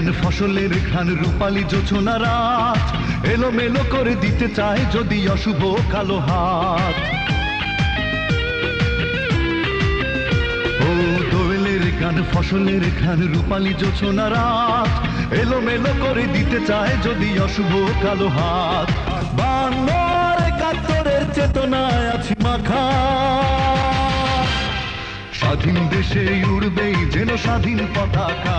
গান ফসলের খান রূপালী জোছনা রাত। এলোমেলো করে দিতে চায় যদি অশুভ কালো হাত। ও দোয়েলের গান ফসলের খান রূপালী জোছনা রাত। এলোমেলো করে দিতে চায় যদি অশুভ কালো হাত। বাংলার একাত্তরের চেতনায় আছি মাখা। স্বাধীন দেশে উড়বেই যেন স্বাধীন পতাকা।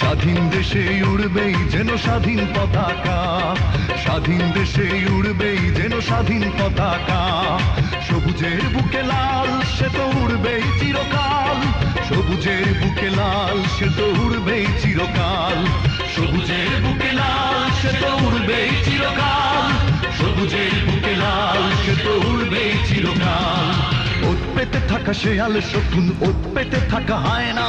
স্বাধীন দেশে উড়বেই যেন স্বাধীন পতাকা। স্বাধীন দেশে উড়বেই যেন স্বাধীন পতাকা। সবুজের বুকে লাল, সে তো উড়বেই চিরকাল। সবুজের বুকে লাল, সে তো উড়বেই চিরকাল। সবুজের বুকে লাল, সে তো উড়বেই চিরকাল। সবুজের বুকে লাল, সে তো উড়বেই চিরকাল। ওত পেতে থাকা শেয়াল শকুন, ওত পেতে থাকা হয় না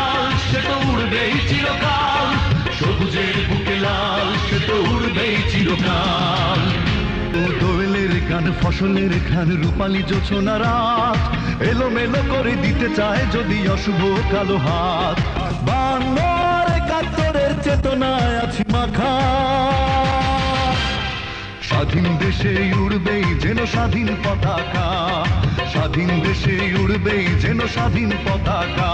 দোয়েলের গান, ফসলের খান রূপালী জোছনা রাত। এলোমেলো করে দিতে চায় যদি অশুভ কালো হাত। বাংলার একাত্তরের চেতনায় আছি মাখা। স্বাধীন দেশে উড়বেই যেন স্বাধীন পতাকা। স্বাধীন দেশে উড়বেই যেন স্বাধীন পতাকা।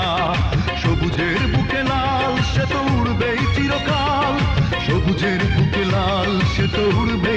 সবুজের বুকে লাল, সে তো উড়বেই চিরকাল। সবুজের বুকে লাল সে তো উড়বেই চিরকাল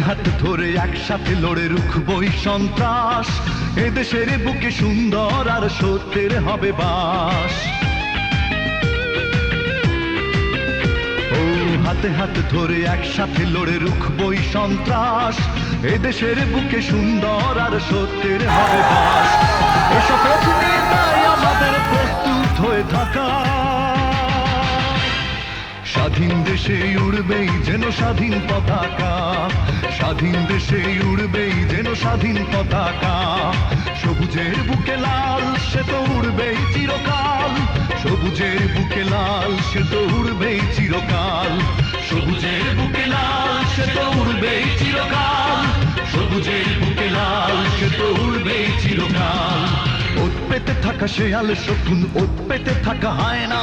হাতে হাতে ধরে একসাথে লড়ে রুখবই সন্ত্রাস। এদেশের বুকে সুন্দর আর সত্যের হবে বাস। হাতে হাতে ধরে একসাথে লড়ে রুখবই সন্ত্রাস। এদেশের বুকে সুন্দর আর সত্যের হবে বাস। এসব আমাদের প্রস্তুত হয়ে থাকা। স্বাধীন দেশে উড়বেই যেন স্বাধীন পতাকা। স্বাধীন দেশে উড়বেই যেন স্বাধীন পতাকা। সবুজের বুকে লাল, সে তো উড়বেই চিরকাল। সবুজের বুকে লাল, সে তো উড়বেই চিরকাল। সবুজের বুকে লাল, সে তো উড়বেই চিরকাল। সবুজের বুকে লাল, সে তো উড়বেই চিরকাল। ওত পেতে থাকা শেয়াল শকুন, ওত পেতে থাকা হয় না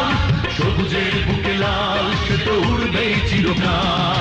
Cobra.